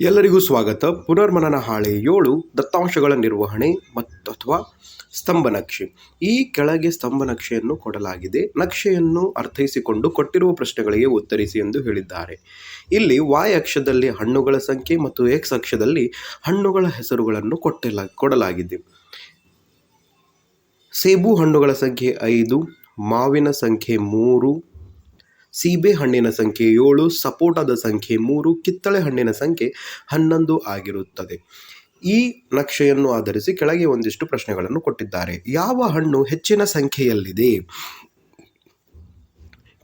ಎಲ್ಲರಿಗೂ ಸ್ವಾಗತ. ಪುನರ್ಮನನ ಹಾಳೆ ಏಳು, ದತ್ತಾಂಶಗಳ ನಿರ್ವಹಣೆ ಮತ್ತು ಅಥವಾ ಸ್ತಂಭ ನಕ್ಷೆ. ಈ ಕೆಳಗೆ ಸ್ತಂಭ ನಕ್ಷೆಯನ್ನು ಕೊಡಲಾಗಿದೆ. ನಕ್ಷೆಯನ್ನು ಅರ್ಥೈಸಿಕೊಂಡು ಕೊಟ್ಟಿರುವ ಪ್ರಶ್ನೆಗಳಿಗೆ ಉತ್ತರಿಸಿ ಎಂದು ಹೇಳಿದ್ದಾರೆ. ಇಲ್ಲಿ ವಾಯ್ ಅಕ್ಷದಲ್ಲಿ ಹಣ್ಣುಗಳ ಸಂಖ್ಯೆ ಮತ್ತು ಎಕ್ಸ್ ಅಕ್ಷದಲ್ಲಿ ಹಣ್ಣುಗಳ ಹೆಸರುಗಳನ್ನು ಕೊಟ್ಟಿಲ್ಲ ಕೊಡಲಾಗಿದೆ. ಸೇಬು ಹಣ್ಣುಗಳ ಸಂಖ್ಯೆ ಐದು, ಮಾವಿನ ಸಂಖ್ಯೆ ಮೂರು ಸೀಬೆ ಹಣ್ಣಿನ ಸಂಖ್ಯೆ ಏಳು, ಸಪೋಟದ ಸಂಖ್ಯೆ ಮೂರು, ಕಿತ್ತಳೆ ಹಣ್ಣಿನ ಸಂಖ್ಯೆ ಹನ್ನೊಂದು ಆಗಿರುತ್ತದೆ. ಈ ನಕ್ಷೆಯನ್ನು ಆಧರಿಸಿ ಕೆಳಗೆ ಒಂದಿಷ್ಟು ಪ್ರಶ್ನೆಗಳನ್ನು ಕೊಟ್ಟಿದ್ದಾರೆ. ಯಾವ ಹಣ್ಣು ಹೆಚ್ಚಿನ ಸಂಖ್ಯೆಯಲ್ಲಿದೆ?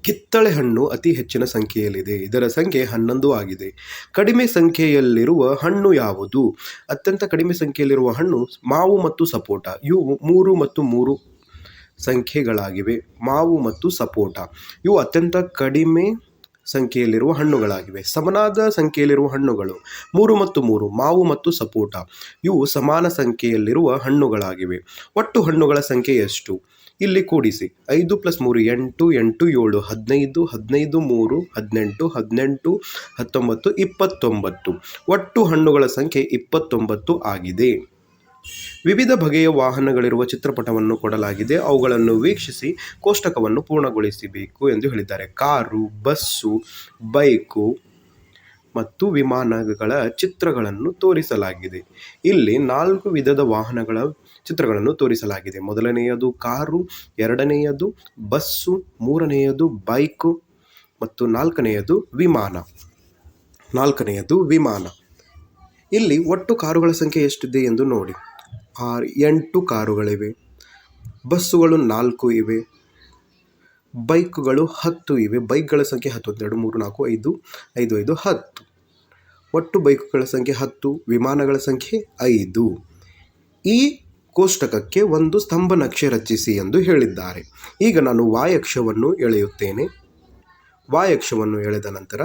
ಕಿತ್ತಳೆ ಹಣ್ಣು ಅತಿ ಹೆಚ್ಚಿನ ಸಂಖ್ಯೆಯಲ್ಲಿದೆ. ಇದರ ಸಂಖ್ಯೆ ಹನ್ನೊಂದು ಆಗಿದೆ. ಕಡಿಮೆ ಸಂಖ್ಯೆಯಲ್ಲಿರುವ ಹಣ್ಣು ಯಾವುದು? ಅತ್ಯಂತ ಕಡಿಮೆ ಸಂಖ್ಯೆಯಲ್ಲಿರುವ ಹಣ್ಣು ಮಾವು ಮತ್ತು ಸಪೋಟ. ಇವು ಮೂರು ಮತ್ತು ಮೂರು ಸಂಖ್ಯೆಗಳಾಗಿವೆ. ಮಾವು ಮತ್ತು ಸಪೋಟ. ಇವು ಅತ್ಯಂತ ಕಡಿಮೆ ಸಂಖ್ಯೆಯಲ್ಲಿರುವ ಹಣ್ಣುಗಳಾಗಿವೆ. ಸಮನಾದ ಸಂಖ್ಯೆಯಲ್ಲಿರುವ ಹಣ್ಣುಗಳು ಮೂರು ಮತ್ತು ಮೂರು, ಮಾವು ಮತ್ತು ಸಪೋಟ. ಇವು ಸಮಾನ ಸಂಖ್ಯೆಯಲ್ಲಿರುವ ಹಣ್ಣುಗಳಾಗಿವೆ. ಒಟ್ಟು ಹಣ್ಣುಗಳ ಸಂಖ್ಯೆ ಎಷ್ಟು? ಇಲ್ಲಿ ಕೂಡಿಸಿ. ಐದು ಪ್ಲಸ್ ಮೂರು, ಎಂಟು ಎಂಟು, ಏಳು, ಹದಿನೈದು ಹದಿನೈದು, ಮೂರು, ಹದಿನೆಂಟು ಹದಿನೆಂಟು, ಹತ್ತೊಂಬತ್ತು, ಇಪ್ಪತ್ತೊಂಬತ್ತು. ಒಟ್ಟು ಹಣ್ಣುಗಳ ಸಂಖ್ಯೆ ಇಪ್ಪತ್ತೊಂಬತ್ತು ಆಗಿದೆ. ವಿವಿಧ ಬಗೆಯ ವಾಹನಗಳಿರುವ ಚಿತ್ರಪಟವನ್ನು ಕೊಡಲಾಗಿದೆ. ಅವುಗಳನ್ನು ವೀಕ್ಷಿಸಿ ಕೋಷ್ಟಕವನ್ನು ಪೂರ್ಣಗೊಳಿಸಬೇಕು ಎಂದು ಹೇಳಿದ್ದಾರೆ. ಕಾರು, ಬಸ್ಸು, ಬೈಕು ಮತ್ತು ವಿಮಾನಗಳ ಚಿತ್ರಗಳನ್ನು ತೋರಿಸಲಾಗಿದೆ. ಇಲ್ಲಿ ನಾಲ್ಕು ವಿಧದ ವಾಹನಗಳ ಚಿತ್ರಗಳನ್ನು ತೋರಿಸಲಾಗಿದೆ. ಮೊದಲನೆಯದು ಕಾರು, ಎರಡನೆಯದು ಬಸ್ಸು, ಮೂರನೆಯದು ಬೈಕು ಮತ್ತು ನಾಲ್ಕನೆಯದು ವಿಮಾನ. ನಾಲ್ಕನೆಯದು ವಿಮಾನ. ಇಲ್ಲಿ ಒಟ್ಟು ಕಾರುಗಳ ಸಂಖ್ಯೆ ಎಷ್ಟಿದೆ ಎಂದು ನೋಡಿ. ಆರು ಎಂಟು ಕಾರುಗಳಿವೆ. ಬಸ್ಸುಗಳು ನಾಲ್ಕು ಇವೆ. ಬೈಕ್ಗಳು ಹತ್ತು ಇವೆ. ಬೈಕ್ಗಳ ಸಂಖ್ಯೆ ಹತ್ತು ಎರಡು ಮೂರು, ನಾಲ್ಕು, ಐದು ಐದು ಐದು, ಹತ್ತು. ಒಟ್ಟು ಬೈಕ್ಗಳ ಸಂಖ್ಯೆ ಹತ್ತು, ವಿಮಾನಗಳ ಸಂಖ್ಯೆ ಐದು. ಈ ಕೋಷ್ಟಕಕ್ಕೆ ಒಂದು ಸ್ತಂಭ ನಕ್ಷೆ ರಚಿಸಿ ಎಂದು ಹೇಳಿದ್ದಾರೆ. ಈಗ ನಾನು ವಾಯಕ್ಷವನ್ನು ಎಳೆಯುತ್ತೇನೆ. ವಾಯಕ್ಷವನ್ನು ಎಳೆದ ನಂತರ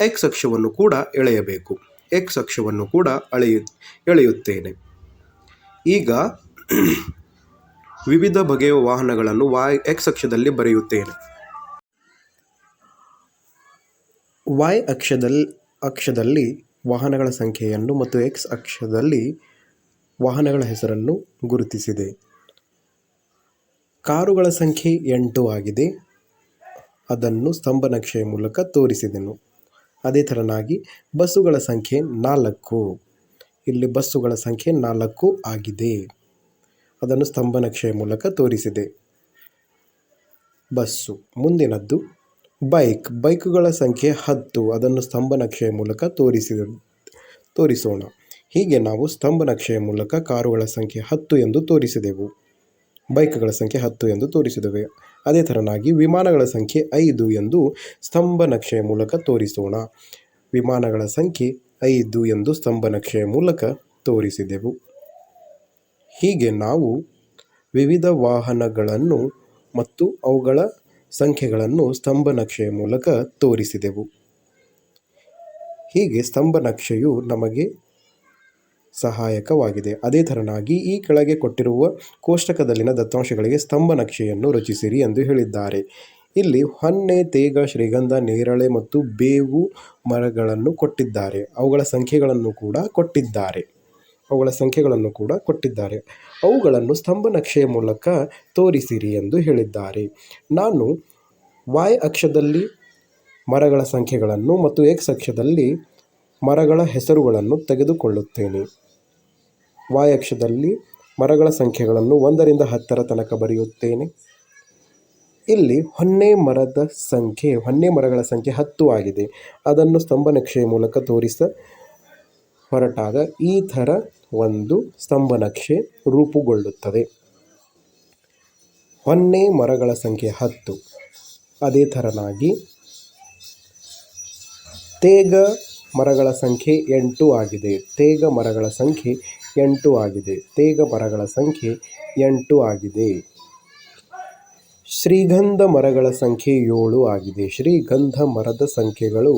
ಎಕ್ಸ್ ಅಕ್ಷವನ್ನು ಕೂಡ ಎಳೆಯಬೇಕು. ಎಕ್ಸ್ ಅಕ್ಷವನ್ನು ಕೂಡ ಅಳೆಯು ಎಳೆಯುತ್ತೇನೆ. ಈಗ ವಿವಿಧ ಬಗೆಯ ವಾಹನಗಳನ್ನು ವಾಯ್ ಎಕ್ಸ್ ಅಕ್ಷದಲ್ಲಿ ಬರೆಯುತ್ತೇನೆ. ವಾಯ್ ಅಕ್ಷದಲ್ಲಿ ಅಕ್ಷದಲ್ಲಿ ವಾಹನಗಳ ಸಂಖ್ಯೆಯನ್ನು ಮತ್ತು ಎಕ್ಸ್ ಅಕ್ಷದಲ್ಲಿ ವಾಹನಗಳ ಹೆಸರನ್ನು ಗುರುತಿಸಿದೆ. ಕಾರುಗಳ ಸಂಖ್ಯೆ ಎಂಟು ಆಗಿದೆ. ಅದನ್ನು ಸ್ತಂಭ ನಕ್ಷೆಯ ಮೂಲಕ ತೋರಿಸಿದೆನು. ಅದೇ ಥರನಾಗಿ ಬಸ್ಸುಗಳ ಸಂಖ್ಯೆ ನಾಲ್ಕು. ಇಲ್ಲಿ ಬಸ್ಸುಗಳ ಸಂಖ್ಯೆ ನಾಲ್ಕು ಆಗಿದೆ. ಅದನ್ನು ಸ್ತಂಭ ನಕ್ಷೆಯ ಮೂಲಕ ತೋರಿಸಿದೆ. Bus, ಮುಂದಿನದ್ದು, bike. ಬೈಕುಗಳ ಸಂಖ್ಯೆ ಹತ್ತು. ಅದನ್ನು ಸ್ತಂಭ ನಕ್ಷೆಯ ಮೂಲಕ ತೋರಿಸಿದ, ತೋರಿಸೋಣ. ಹೀಗೆ ನಾವು ಸ್ತಂಭ ನಕ್ಷೆಯ ಮೂಲಕ ಕಾರುಗಳ ಸಂಖ್ಯೆ ಹತ್ತು ಎಂದು ತೋರಿಸಿದೆವು. ಬೈಕ್ಗಳ ಸಂಖ್ಯೆ ಹತ್ತು ಎಂದು ತೋರಿಸಿದೆವು. ಅದೇ ಥರನಾಗಿ ವಿಮಾನಗಳ ಸಂಖ್ಯೆ ಐದು ಎಂದು ಸ್ತಂಭ ನಕ್ಷೆಯ ಮೂಲಕ ತೋರಿಸೋಣ. ವಿಮಾನಗಳ ಸಂಖ್ಯೆ ಐದು ಎಂದು ಸ್ತಂಭ ನಕ್ಷೆಯ ಮೂಲಕ ತೋರಿಸಿದೆವು. ಹೀಗೆ ನಾವು ವಿವಿಧ ವಾಹನಗಳನ್ನು ಮತ್ತು ಅವುಗಳ ಸಂಖ್ಯೆಗಳನ್ನು ಸ್ತಂಭನಕ್ಷೆಯ ಮೂಲಕ ತೋರಿಸಿದೆವು. ಹೀಗೆ ಸ್ತಂಭ ನಕ್ಷೆಯು ನಮಗೆ ಸಹಾಯಕವಾಗಿದೆ. ಅದೇ ಥರನಾಗಿ ಈ ಕೆಳಗೆ ಕೊಟ್ಟಿರುವ ಕೋಷ್ಟಕದಲ್ಲಿನ ದತ್ತಾಂಶಗಳಿಗೆ ಸ್ತಂಭ ನಕ್ಷೆಯನ್ನು ರಚಿಸಿರಿ ಎಂದು ಹೇಳಿದ್ದಾರೆ. ಇಲ್ಲಿ ಹೊನ್ನೆ ತೇಗ, ಶ್ರೀಗಂಧ, ನೇರಳೆ ಮತ್ತು ಬೇವು ಮರಗಳನ್ನು ಕೊಟ್ಟಿದ್ದಾರೆ. ಅವುಗಳ ಸಂಖ್ಯೆಗಳನ್ನು ಕೂಡ ಕೊಟ್ಟಿದ್ದಾರೆ. ಅವುಗಳ ಸಂಖ್ಯೆಗಳನ್ನು ಕೂಡ ಕೊಟ್ಟಿದ್ದಾರೆ. ಅವುಗಳನ್ನು ಸ್ತಂಭ ನಕ್ಷೆಯ ಮೂಲಕ ತೋರಿಸಿರಿ ಎಂದು ಹೇಳಿದ್ದಾರೆ. ನಾನು ವಾಯ್ ಅಕ್ಷದಲ್ಲಿ ಮರಗಳ ಸಂಖ್ಯೆಗಳನ್ನು ಮತ್ತು ಎಕ್ಸ್ ಅಕ್ಷದಲ್ಲಿ ಮರಗಳ ಹೆಸರುಗಳನ್ನು ತೆಗೆದುಕೊಳ್ಳುತ್ತೇನೆ. ವಾಯ್ ಅಕ್ಷದಲ್ಲಿ ಮರಗಳ ಸಂಖ್ಯೆಗಳನ್ನು ಒಂದರಿಂದ ಹತ್ತರ ತನಕ ಬರೆಯುತ್ತೇನೆ. ಇಲ್ಲಿ ಹೊನ್ನೆ ಮರದ ಸಂಖ್ಯೆ, ಹೊನ್ನೆ ಮರಗಳ ಸಂಖ್ಯೆ ಹತ್ತು ಆಗಿದೆ. ಅದನ್ನು ಸ್ತಂಭ ನಕ್ಷೆಯ ಮೂಲಕ ತೋರಿಸ ಹೊರಟಾಗ ಈ ಥರ ಒಂದು ಸ್ತಂಭ ನಕ್ಷೆ ರೂಪುಗೊಳ್ಳುತ್ತದೆ. ಹೊನ್ನೆ ಮರಗಳ ಸಂಖ್ಯೆ ಹತ್ತು. ಅದೇ ಥರನಾಗಿ ತೇಗ ಮರಗಳ ಸಂಖ್ಯೆ ಎಂಟು ಆಗಿದೆ. ತೇಗ ಮರಗಳ ಸಂಖ್ಯೆ ಎಂಟು ಆಗಿದೆ. ತೇಗ ಮರಗಳ ಸಂಖ್ಯೆ ಎಂಟು ಆಗಿದೆ. ಶ್ರೀಗಂಧ ಮರಗಳ ಸಂಖ್ಯೆ ಏಳು ಆಗಿದೆ. ಶ್ರೀಗಂಧ ಮರದ ಸಂಖ್ಯೆಗಳು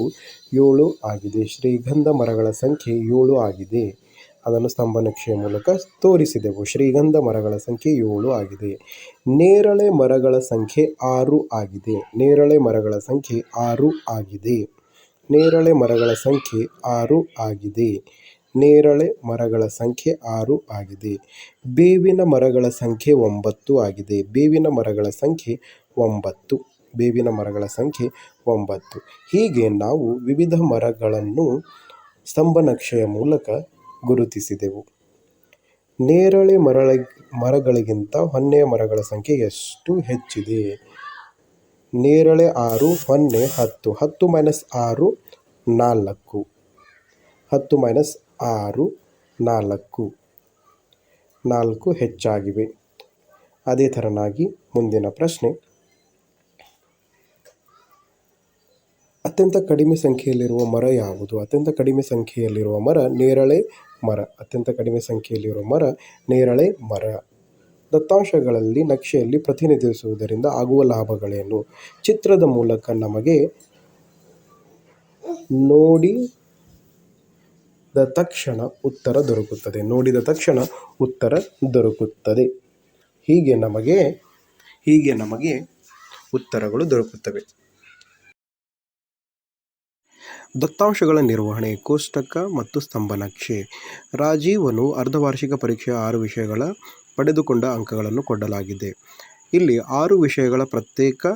ಏಳು ಆಗಿದೆ. ಶ್ರೀಗಂಧ ಮರಗಳ ಸಂಖ್ಯೆ ಏಳು ಆಗಿದೆ. ಅದನ್ನು ಸ್ತಂಭ ನಕ್ಷೆಯ ಮೂಲಕ ತೋರಿಸಿದೆವು. ಶ್ರೀಗಂಧ ಮರಗಳ ಸಂಖ್ಯೆ ಏಳು ಆಗಿದೆ. ನೇರಳೆ ಮರಗಳ ಸಂಖ್ಯೆ ಆರು ಆಗಿದೆ. ನೇರಳೆ ಮರಗಳ ಸಂಖ್ಯೆ ಆರು ಆಗಿದೆ. ನೇರಳೆ ಮರಗಳ ಸಂಖ್ಯೆ ಆರು ಆಗಿದೆ. ನೇರಳೆ ಮರಗಳ ಸಂಖ್ಯೆ ಆರು ಆಗಿದೆ. ಬೇವಿನ ಮರಗಳ ಸಂಖ್ಯೆ ಒಂಬತ್ತು ಆಗಿದೆ. ಬೇವಿನ ಮರಗಳ ಸಂಖ್ಯೆ ಒಂಬತ್ತು. ಬೇವಿನ ಮರಗಳ ಸಂಖ್ಯೆ ಒಂಬತ್ತು. ಹೀಗೆ ನಾವು ವಿವಿಧ ಮರಗಳನ್ನು ಸ್ತಂಭನಕ್ಷೆಯ ಮೂಲಕ ಗುರುತಿಸಿದೆವು. ನೇರಳೆ ಮರಳ, ಮರಗಳಿಗಿಂತ ಹೊನ್ನೆಯ ಮರಗಳ ಸಂಖ್ಯೆ ಎಷ್ಟು ಹೆಚ್ಚಿದೆ? ನೇರಳೆ ಆರು, ಹೊನ್ನೆ ಹತ್ತು. ಹತ್ತು ಮೈನಸ್ ಆರು ನಾಲ್ಕು. ಹತ್ತು ಮೈನಸ್ ಆರು, ನಾಲ್ಕು. ನಾಲ್ಕು ಹೆಚ್ಚಾಗಿವೆ. ಅದೇ ಥರನಾಗಿ ಮುಂದಿನ ಪ್ರಶ್ನೆ. ಅತ್ಯಂತ ಕಡಿಮೆ ಸಂಖ್ಯೆಯಲ್ಲಿರುವ ಮರ ಯಾವುದು? ಅತ್ಯಂತ ಕಡಿಮೆ ಸಂಖ್ಯೆಯಲ್ಲಿರುವ ಮರ ನೇರಳೆ ಮರ. ಅತ್ಯಂತ ಕಡಿಮೆ ಸಂಖ್ಯೆಯಲ್ಲಿರುವ ಮರ ನೇರಳೆ ಮರ. ದತ್ತಾಂಶಗಳಲ್ಲಿ ನಕ್ಷೆಯಲ್ಲಿ ಪ್ರತಿನಿಧಿಸುವುದರಿಂದ ಆಗುವ ಲಾಭಗಳೇನು? ಚಿತ್ರದ ಮೂಲಕ ನಮಗೆ ತಕ್ಷಣ ಉತ್ತರ ದೊರಕುತ್ತದೆ. ನೋಡಿದ ತಕ್ಷಣ ಉತ್ತರ ದೊರಕುತ್ತದೆ. ಹೀಗೆ ನಮಗೆ ಹೀಗೆ ನಮಗೆ ಉತ್ತರಗಳು ದೊರಕುತ್ತವೆ. ದತ್ತಾಂಶಗಳ ನಿರ್ವಹಣೆ, ಕೋಷ್ಟಕ ಮತ್ತು ಸ್ತಂಭ ನಕ್ಷೆ ರಾಜೀವನು ಅರ್ಧವಾರ್ಷಿಕ ಪರೀಕ್ಷೆಯ ಆರು ವಿಷಯಗಳ ಪಡೆದುಕೊಂಡ ಅಂಕಗಳನ್ನು ಕೊಡಲಾಗಿದೆ. ಇಲ್ಲಿ ಆರು ವಿಷಯಗಳ ಪ್ರತ್ಯೇಕ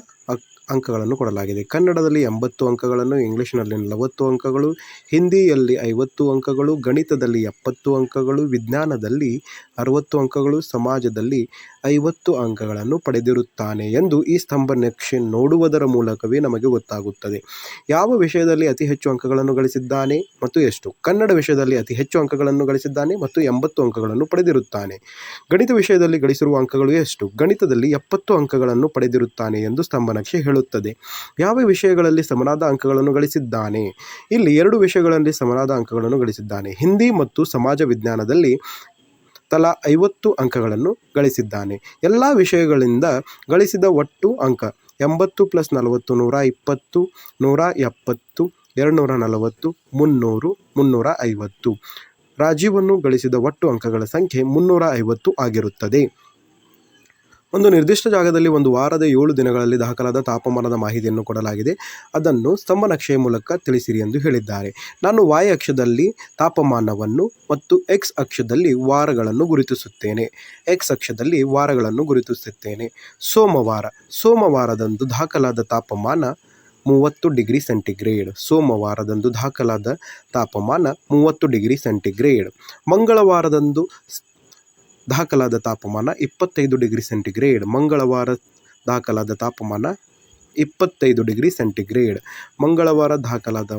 ಅಂಕಗಳನ್ನು ಕೊಡಲಾಗಿದೆ. ಕನ್ನಡದಲ್ಲಿ ಎಂಬತ್ತು ಅಂಕಗಳನ್ನು, ಇಂಗ್ಲೀಷ್ನಲ್ಲಿ ನಲವತ್ತು ಅಂಕಗಳು, ಹಿಂದಿಯಲ್ಲಿ ಐವತ್ತು ಅಂಕಗಳು, ಗಣಿತದಲ್ಲಿ ಎಪ್ಪತ್ತು ಅಂಕಗಳು, ವಿಜ್ಞಾನದಲ್ಲಿ ಅರವತ್ತು ಅಂಕಗಳು, ಸಮಾಜದಲ್ಲಿ ಐವತ್ತು ಅಂಕಗಳನ್ನು ಪಡೆದಿರುತ್ತಾನೆ ಎಂದು ಈ ಸ್ತಂಭ ನಕ್ಷೆ ನೋಡುವುದರ ಮೂಲಕವೇ ನಮಗೆ ಗೊತ್ತಾಗುತ್ತದೆ. ಯಾವ ವಿಷಯದಲ್ಲಿ ಅತಿ ಹೆಚ್ಚು ಅಂಕಗಳನ್ನು ಗಳಿಸಿದ್ದಾನೆ ಮತ್ತು ಎಷ್ಟು? ಕನ್ನಡ ವಿಷಯದಲ್ಲಿ ಅತಿ ಹೆಚ್ಚು ಅಂಕಗಳನ್ನು ಗಳಿಸಿದ್ದಾನೆ ಮತ್ತು ಎಂಬತ್ತು ಅಂಕಗಳನ್ನು ಪಡೆದಿರುತ್ತಾನೆ. ಗಣಿತ ವಿಷಯದಲ್ಲಿ ಗಳಿಸಿರುವ ಅಂಕಗಳು ಎಷ್ಟು? ಗಣಿತದಲ್ಲಿ ಎಪ್ಪತ್ತು ಅಂಕಗಳನ್ನು ಪಡೆದಿರುತ್ತಾನೆ ಎಂದು ಸ್ತಂಭನಕ್ಷೆ ಹೇಳುತ್ತದೆ. ಯಾವ ವಿಷಯಗಳಲ್ಲಿ ಸಮನಾದ ಅಂಕಗಳನ್ನು ಗಳಿಸಿದ್ದಾನೆ? ಇಲ್ಲಿ ಎರಡು ವಿಷಯಗಳಲ್ಲಿ ಸಮನಾದ ಅಂಕಗಳನ್ನು ಗಳಿಸಿದ್ದಾನೆ. ಹಿಂದಿ ಮತ್ತು ಸಮಾಜ ವಿಜ್ಞಾನದಲ್ಲಿ ತಲಾ ಐವತ್ತು ಅಂಕಗಳನ್ನು ಗಳಿಸಿದ್ದಾನೆ. ಎಲ್ಲ ವಿಷಯಗಳಿಂದ ಗಳಿಸಿದ ಒಟ್ಟು ಅಂಕ ಎಂಬತ್ತು ಪ್ಲಸ್ ನಲವತ್ತು ನೂರ ಇಪ್ಪತ್ತು, ನೂರ ಎಪ್ಪತ್ತು, ಎರಡುನೂರ ನಲವತ್ತು, ಮುನ್ನೂರು, ಮುನ್ನೂರ ಐವತ್ತು. ರಾಜೀವನ್ನು ಗಳಿಸಿದ ಒಟ್ಟು ಅಂಕಗಳ ಸಂಖ್ಯೆ ಮುನ್ನೂರ ಐವತ್ತು ಆಗಿರುತ್ತದೆ. ಒಂದು ನಿರ್ದಿಷ್ಟ ಜಾಗದಲ್ಲಿ ಒಂದು ವಾರದ ಏಳು ದಿನಗಳಲ್ಲಿ ದಾಖಲಾದ ತಾಪಮಾನದ ಮಾಹಿತಿಯನ್ನು ಕೊಡಲಾಗಿದೆ. ಅದನ್ನು ಸ್ತಂಭ ನಕ್ಷೆಯ ಮೂಲಕ ತಿಳಿಸಿರಿ ಎಂದು ಹೇಳಿದ್ದಾರೆ. ನಾನು ವಾಯ್ ಅಕ್ಷದಲ್ಲಿ ತಾಪಮಾನವನ್ನು ಮತ್ತು ಎಕ್ಸ್ ಅಕ್ಷದಲ್ಲಿ ವಾರಗಳನ್ನು ಗುರುತಿಸುತ್ತೇನೆ. ಎಕ್ಸ್ ಅಕ್ಷದಲ್ಲಿ ವಾರಗಳನ್ನು ಗುರುತಿಸುತ್ತೇನೆ. ಸೋಮವಾರ. ಸೋಮವಾರದಂದು ದಾಖಲಾದ ತಾಪಮಾನ ಮೂವತ್ತು ಡಿಗ್ರಿ ಸೆಂಟಿಗ್ರೇಡ್. ಸೋಮವಾರದಂದು ದಾಖಲಾದ ತಾಪಮಾನ ಮೂವತ್ತು ಡಿಗ್ರಿ ಸೆಂಟಿಗ್ರೇಡ್. ಮಂಗಳವಾರದಂದು ದಾಖಲಾದ ತಾಪಮಾನ ಇಪ್ಪತ್ತೈದು ಡಿಗ್ರಿ ಸೆಂಟಿಗ್ರೇಡ್. ಮಂಗಳವಾರ ದಾಖಲಾದ ತಾಪಮಾನ ಇಪ್ಪತ್ತೈದು ಡಿಗ್ರಿ ಸೆಂಟಿಗ್ರೇಡ್. ಮಂಗಳವಾರ ದಾಖಲಾದ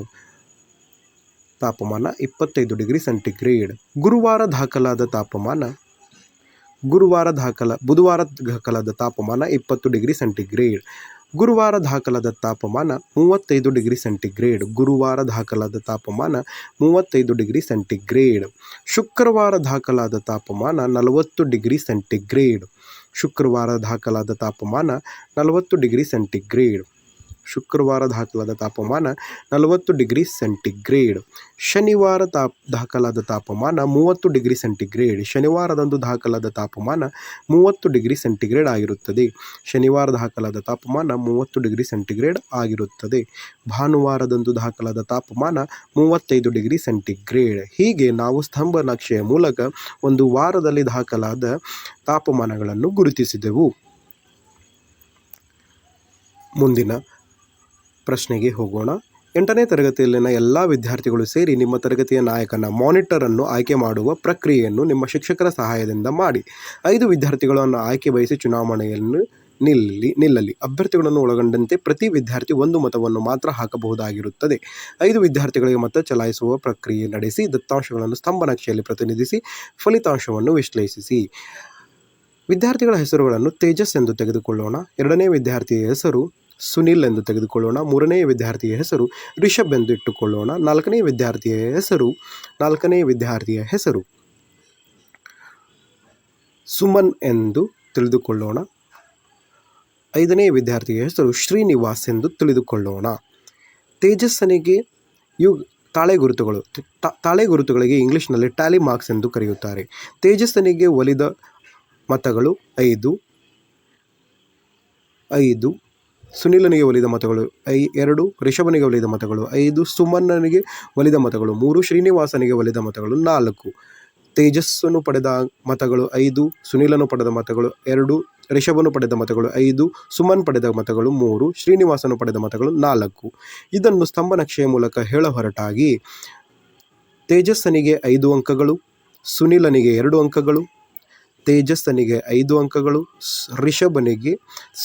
ತಾಪಮಾನ ಇಪ್ಪತ್ತೈದು ಡಿಗ್ರಿ ಸೆಂಟಿಗ್ರೇಡ್. ಗುರುವಾರ ದಾಖಲಾದ ತಾಪಮಾನ ಗುರುವಾರ ದಾಖಲ, ಬುಧವಾರ ದಾಖಲಾದ ತಾಪಮಾನ ಇಪ್ಪತ್ತು ಡಿಗ್ರಿ ಸೆಂಟಿಗ್ರೇಡ್. ಗುರುವಾರ ದಾಖಲಾದ ತಾಪಮಾನ ಮೂವತ್ತೈದು ಡಿಗ್ರಿ ಸೆಂಟಿಗ್ರೇಡ್. ಗುರುವಾರ ದಾಖಲಾದ ತಾಪಮಾನ ಮೂವತ್ತೈದು ಡಿಗ್ರಿ ಸೆಂಟಿಗ್ರೇಡ್. ಶುಕ್ರವಾರ ದಾಖಲಾದ ತಾಪಮಾನ ನಲವತ್ತು ಡಿಗ್ರಿ ಸೆಂಟಿಗ್ರೇಡ್. ಶುಕ್ರವಾರ ದಾಖಲಾದ ತಾಪಮಾನ ನಲವತ್ತು ಡಿಗ್ರಿ ಸೆಂಟಿಗ್ರೇಡ್. ಶುಕ್ರವಾರ ದಾಖಲಾದ ತಾಪಮಾನ ನಲವತ್ತು ಡಿಗ್ರಿ ಸೆಂಟಿಗ್ರೇಡ್. ಶನಿವಾರ ತಾಪ್, ದಾಖಲಾದ ತಾಪಮಾನ ಮೂವತ್ತು ಡಿಗ್ರಿ ಸೆಂಟಿಗ್ರೇಡ್. ಶನಿವಾರದಂದು ದಾಖಲಾದ ತಾಪಮಾನ ಮೂವತ್ತು ಡಿಗ್ರಿ ಸೆಂಟಿಗ್ರೇಡ್ ಆಗಿರುತ್ತದೆ. ಶನಿವಾರ ದಾಖಲಾದ ತಾಪಮಾನ ಮೂವತ್ತು ಡಿಗ್ರಿ ಸೆಂಟಿಗ್ರೇಡ್ ಆಗಿರುತ್ತದೆ. ಭಾನುವಾರದಂದು ದಾಖಲಾದ ತಾಪಮಾನ ಮೂವತ್ತೈದು ಡಿಗ್ರಿ ಸೆಂಟಿಗ್ರೇಡ್. ಹೀಗೆ ನಾವು ಸ್ತಂಭ ನಕ್ಷೆಯ ಮೂಲಕ ಒಂದು ವಾರದಲ್ಲಿ ದಾಖಲಾದ ತಾಪಮಾನಗಳನ್ನು ಗುರುತಿಸಿದೆವು. ಮುಂದಿನ ಪ್ರಶ್ನೆಗೆ ಹೋಗೋಣ. ಎಂಟನೇ ತರಗತಿಯಲ್ಲಿನ ಎಲ್ಲ ವಿದ್ಯಾರ್ಥಿಗಳು ಸೇರಿ ನಿಮ್ಮ ತರಗತಿಯ ನಾಯಕನ ಮಾನಿಟರನ್ನು ಆಯ್ಕೆ ಮಾಡುವ ಪ್ರಕ್ರಿಯೆಯನ್ನು ನಿಮ್ಮ ಶಿಕ್ಷಕರ ಸಹಾಯದಿಂದ ಮಾಡಿ. ಐದು ವಿದ್ಯಾರ್ಥಿಗಳನ್ನು ಆಯ್ಕೆ ಬಯಸಿ ಚುನಾವಣೆಯನ್ನು ನಿಲ್ಲಿ, ನಿಲ್ಲಲಿ. ಅಭ್ಯರ್ಥಿಗಳನ್ನು ಒಳಗೊಂಡಂತೆ ಪ್ರತಿ ವಿದ್ಯಾರ್ಥಿ ಒಂದು ಮತವನ್ನು ಮಾತ್ರ ಹಾಕಬಹುದಾಗಿರುತ್ತದೆ. ಐದು ವಿದ್ಯಾರ್ಥಿಗಳಿಗೆ ಮತ ಚಲಾಯಿಸುವ ಪ್ರಕ್ರಿಯೆ ನಡೆಸಿ, ದತ್ತಾಂಶಗಳನ್ನು ಸ್ತಂಭ ನಕ್ಷೆಯಲ್ಲಿ ಪ್ರತಿನಿಧಿಸಿ, ಫಲಿತಾಂಶವನ್ನು ವಿಶ್ಲೇಷಿಸಿ. ವಿದ್ಯಾರ್ಥಿಗಳ ಹೆಸರುಗಳನ್ನು ತೇಜಸ್ ಎಂದು ತೆಗೆದುಕೊಳ್ಳೋಣ. ಎರಡನೇ ವಿದ್ಯಾರ್ಥಿಯ ಹೆಸರು ಸುನಿಲ್ ಎಂದು ತೆಗೆದುಕೊಳ್ಳೋಣ. ಮೂರನೇ ವಿದ್ಯಾರ್ಥಿಯ ಹೆಸರು ರಿಷಬ್ ಎಂದು ಇಟ್ಟುಕೊಳ್ಳೋಣ. ನಾಲ್ಕನೇ ವಿದ್ಯಾರ್ಥಿಯ ಹೆಸರು, ನಾಲ್ಕನೇ ವಿದ್ಯಾರ್ಥಿಯ ಹೆಸರು ಸುಮನ್ ಎಂದು ತಿಳಿದುಕೊಳ್ಳೋಣ. ಐದನೇ ವಿದ್ಯಾರ್ಥಿಯ ಹೆಸರು ಶ್ರೀನಿವಾಸ್ ಎಂದು ತಿಳಿದುಕೊಳ್ಳೋಣ. ತೇಜಸ್ಸನಿಗೆ ಯು ತಾಳೆ ಗುರುತುಗಳು ತಾಳೆ ಗುರುತುಗಳಿಗೆ ಇಂಗ್ಲೀಷ್ನಲ್ಲಿ ಟ್ಯಾಲಿ ಮಾರ್ಕ್ಸ್ ಎಂದು ಕರೆಯುತ್ತಾರೆ. ತೇಜಸ್ಸನಿಗೆ ಒಲಿದ ಮತಗಳು ಐದು ಐದು ಸುನಿಲನಿಗೆ ಒಲಿದ ಮತಗಳು, ಐ, ಎರಡು, ರಿಷಭನಿಗೆ ಒಲಿದ ಮತಗಳು, ಐದು, ಸುಮನ್ನನಿಗೆ ಒಲಿದ ಮತಗಳು, ಮೂರು, ಶ್ರೀನಿವಾಸನಿಗೆ ಒಲಿದ ಮತಗಳು, ನಾಲ್ಕು. ತೇಜಸ್ಸನ್ನು ಪಡೆದ ಮತಗಳು, ಐದು, ಸುನಿಲನು ಪಡೆದ ಮತಗಳು, ಎರಡು, ರಿಷಭನು ಪಡೆದ ಮತಗಳು, ಐದು, ಸುಮನ್ ಪಡೆದ ಮತಗಳು, ಮೂರು, ಶ್ರೀನಿವಾಸನು ಪಡೆದ ಮತಗಳು, ನಾಲ್ಕು. ಇದನ್ನು ಸ್ತಂಭ ನಕ್ಷೆಯ ಮೂಲಕ ಹೇಳ ಹೊರಟಾಗಿ, ತೇಜಸ್ಸನಿಗೆ ಐದು ಅಂಕಗಳು, ಸುನಿಲನಿಗೆ ಎರಡು ಅಂಕಗಳು ತೇಜಸ್ಸನಿಗೆ ಐದು ಅಂಕಗಳು, ರಿಷಭನಿಗೆ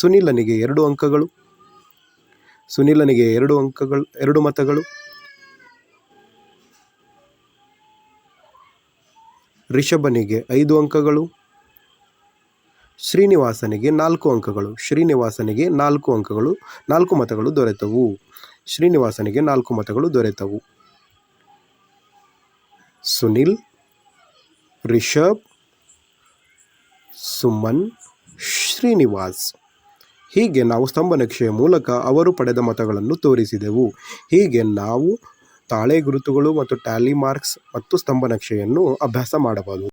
ಸುನಿಲನಿಗೆ ಎರಡು ಅಂಕಗಳು, ಸುನಿಲನಿಗೆ ಎರಡು ಅಂಕಗಳು, ಎರಡು ಮತಗಳು, ರಿಷಭನಿಗೆ ಐದು ಅಂಕಗಳು, ಶ್ರೀನಿವಾಸನಿಗೆ ನಾಲ್ಕು ಅಂಕಗಳು, ಶ್ರೀನಿವಾಸನಿಗೆ ನಾಲ್ಕು ಅಂಕಗಳು, ನಾಲ್ಕು ಮತಗಳು ದೊರೆತವು. ಶ್ರೀನಿವಾಸನಿಗೆ ನಾಲ್ಕು ಮತಗಳು ದೊರೆತವು. ಸುನಿಲ್ ರಿಷಬ್ ಸುಮನ್ ಶ್ರೀನಿವಾಸ್. ಹೀಗೆ ನಾವು ಸ್ತಂಭ ನಕ್ಷೆಯ ಮೂಲಕ ಅವರು ಪಡೆದ ಮತಗಳನ್ನು ತೋರಿಸಿದೆವು. ಹೀಗೆ ನಾವು ತಾಳೆ ಗುರುತುಗಳು ಮತ್ತು ಟ್ಯಾಲಿ ಮಾರ್ಕ್ಸ್ ಮತ್ತು ಸ್ತಂಭ ನಕ್ಷೆಯನ್ನು ಅಭ್ಯಾಸ ಮಾಡಬಹುದು.